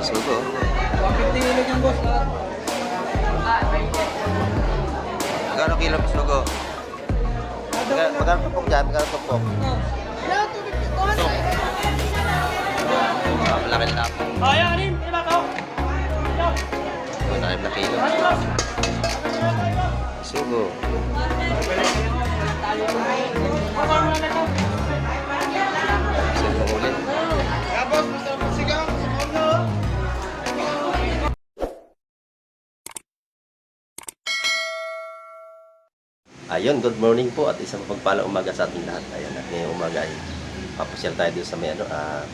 Dami sugo. 150 ulit yung boss. Magkano kilo ang sugo? Magkano tumpok dyan? Magkano tumpok? Malaki na. Ayaw, anim. Iba ka. Ayun, good morning po at isang pagpala umaga sa ating lahat. Ayan, at ngayong umaga ay papasyal tayo dun sa may ano, ah,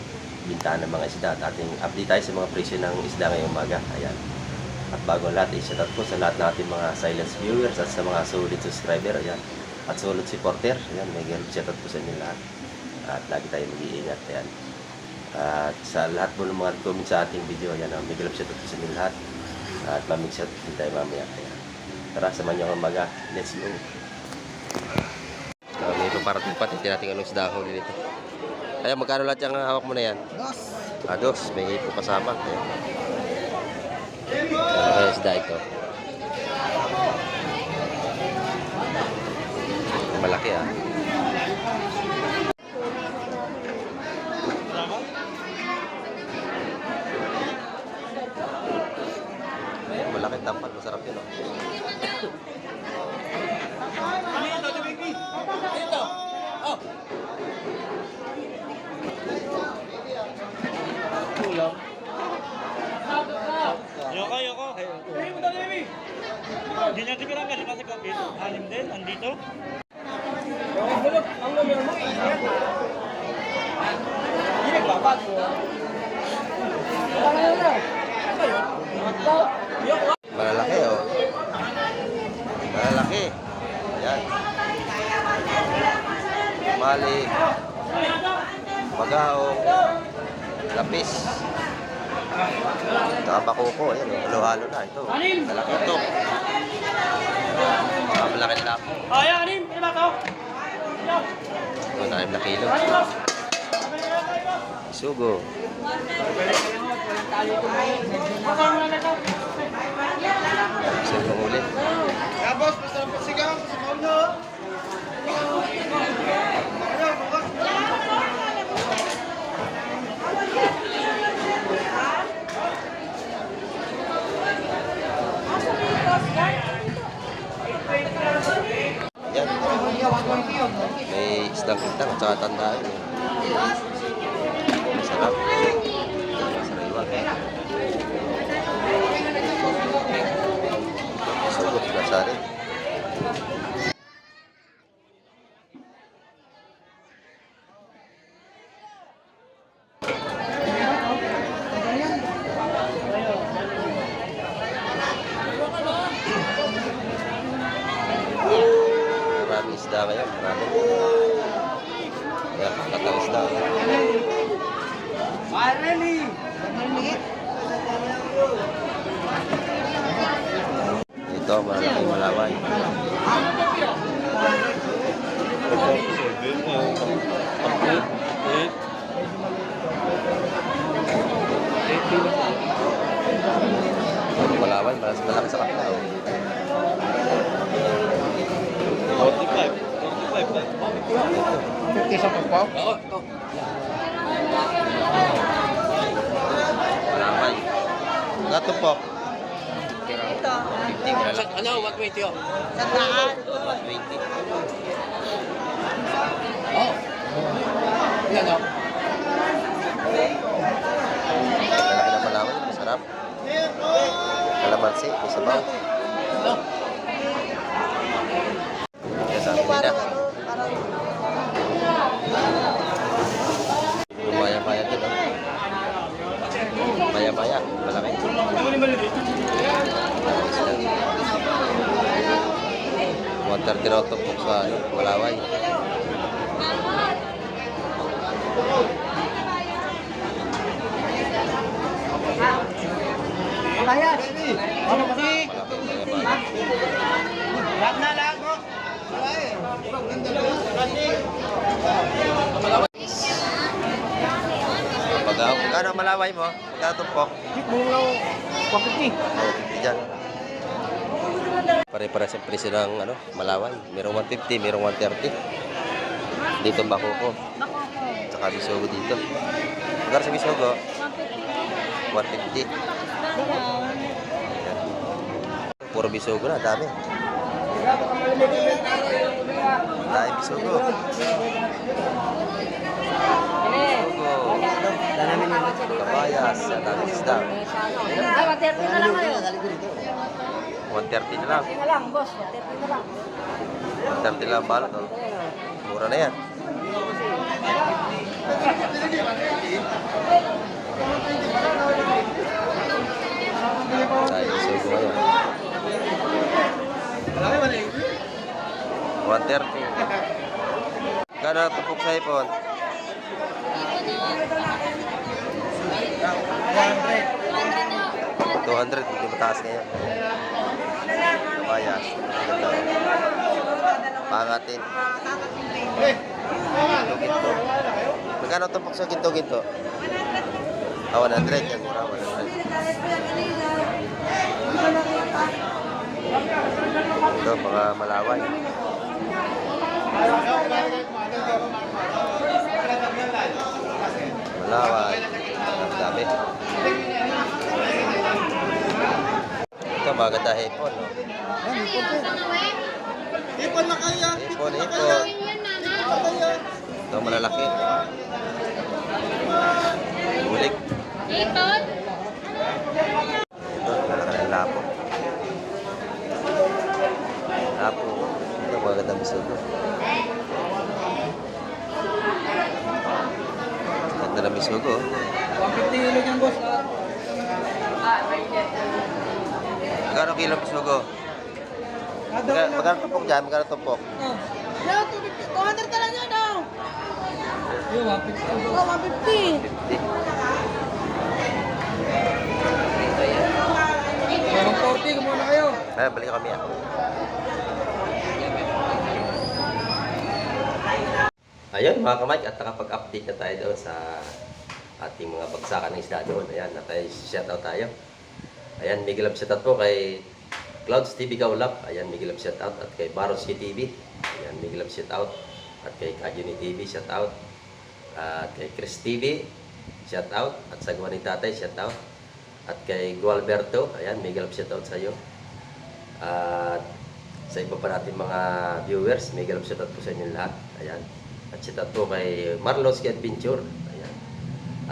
bintahan ng mga isda at ating update tayo sa mga presyo ng isda ngayong umaga. Ayan. At bago ang lahat, i-shout out po sa lahat ng mga silence viewers at sa mga solid subscriber. Ayan. At solid supporter. Ayan, may shout out po sa inyo lahat. At lagi tayo mag-iingat. Ayan. At sa lahat po ng mga comment sa ating video, ayan, uh, may shout out po sa inyo lahat. At mamig shout out din tayo mamaya. Ayan. Tara, samahan niyo ako umaga. Let's go. Uh, may paparating pa, titin natin anong isda huli nito. Kaya magkano lahat yung hawak mo na yan? Dos. Ah, dos. May hipo kasama. Ayan. Kaya isda ito? Malaki ah. Malaki tampan. Masarap yun oh. Yoko, yoko. Hey, mo dali, Emi. Hindi niya tigran kasi kasi kapit. Anim din, andito. Malalaki oh. Malalaki. Ayan. Mali. Magaong. Lapis. Nakabakuko. Ayan oh. Halo-halo na. Ito. Malaki ito. Ah, malaki na lang. Ay, anim, ilan ka? Matalim na kilo. Sugo ulit. Tapos, basta lang pasigaw sa maulo. Yan. May isdang kitang at saka tandaan. Masarap. Masarap Sugot na sari. Marami isda ngayon. Marami. Kakatang isda. Finally! Ito, malaki malaway. Malaway, malas malaki sa kapila. Oh. 45. 45 lang. 50 sa pagpaw? Oo, ito. Malaway. Natupok. Ito. 50 malaki. Ano, 120 oh. 120. Oo. Ilan oh? Malaki na malaway. Masarap. Kalamansi. May sabaw. Ano? Kaya sabi nila. Maya-maya din. Oh. Maya-maya. Malaki. Water tinotopok sa ano, Malaway. Ano. Lahat na lahat mo! Pagaw. Magkano ang malaway mo? Magkano tumpok? Mulaw, 150. Oh, 50 dyan. Pare-pare sa presyo ng ano, Malaway. Merong 150, merong 130. Dito bako ko. Bako ko. Tsaka bisogo dito. Magkano sa bisogo? 150. 150. Ayan. Puro bisogo na, dami. Dahil bisogo. Bisogo. Isda. Ay, 130 na lang kayo. 130 na lang. 130 na lang, boss. 130 na lang. 130 lang balot. Mura na yan. Dahil bisogo ngayon. 130. Gano'n tupok sa ipon? 200, medyo mataas ngayon. Bayas. Pangatin. Ginto-ginto. Magkano tumpok sa ginto-ginto? Ah, 100. Yan mura, 100. Ito, mga. Malaway. Ang dami. Ito, maganda hipon, no? Ipon na kaya. Hipon, hipon. Ito, malalaki. Bulik. Ipon? Ito, malalaki lapo. Lapo. Ito, maganda bisogo. Ganda na bisogo. oh. 150 kilo yan, boss. Magkano kilo bisogo? Magkano, magkano tupok dyan? Magkano tupok? Yan, 200 ka lang yan, oh. Yung 150. Oh, 150. 50. Merong 40, kumuna kayo. Ay, balik kami ah. Ayun mga kamay, at nakapag-update na tayo doon sa ating mga bagsakan ng isda doon. Ayan, natay shoutout tayo. Ayan, Miguel Love shoutout po kay Clouds TV Kaulap. Ayan, Miguel Love shoutout. At kay Baroski TV. Ayan, Miguel Love shoutout. At kay Kajuni TV, shoutout. At kay Chris TV, shoutout. At sa gawa ni Tatay, shoutout. At kay Gualberto, ayan, Miguel Love shoutout sa iyo. At sa iba pa natin mga viewers, Miguel Love shoutout po sa inyo lahat. Ayan. At shoutout po kay Marlos Adventure.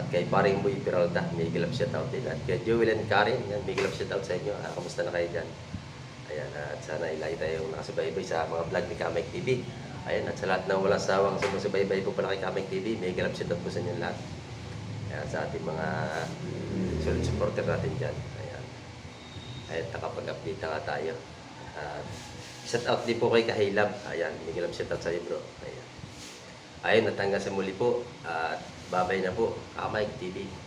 At kay Paring Muy Peralta, Miguel Love shoutout din. At kay Joel and Karen, ayan, Miguel Love shoutout sa inyo. Ah, kamusta na kayo dyan? Ayan, at sana ilay tayong nakasubaybay sa mga vlog ni Kamek TV. Ayan, at sa lahat ng walang sawang sumusubaybay po pala kay Kamek TV, Miguel Love shoutout po sa inyo lahat. Ayan, sa ating mga solid supporter natin dyan. Ayan. Ayan, nakapag-update na tayo. At shout out din po kay Kahilab. Ayan, Miguel shout out sa iyo bro. Ayan. Ayun, natanggal sa muli po. At babay na po. Kamay TV.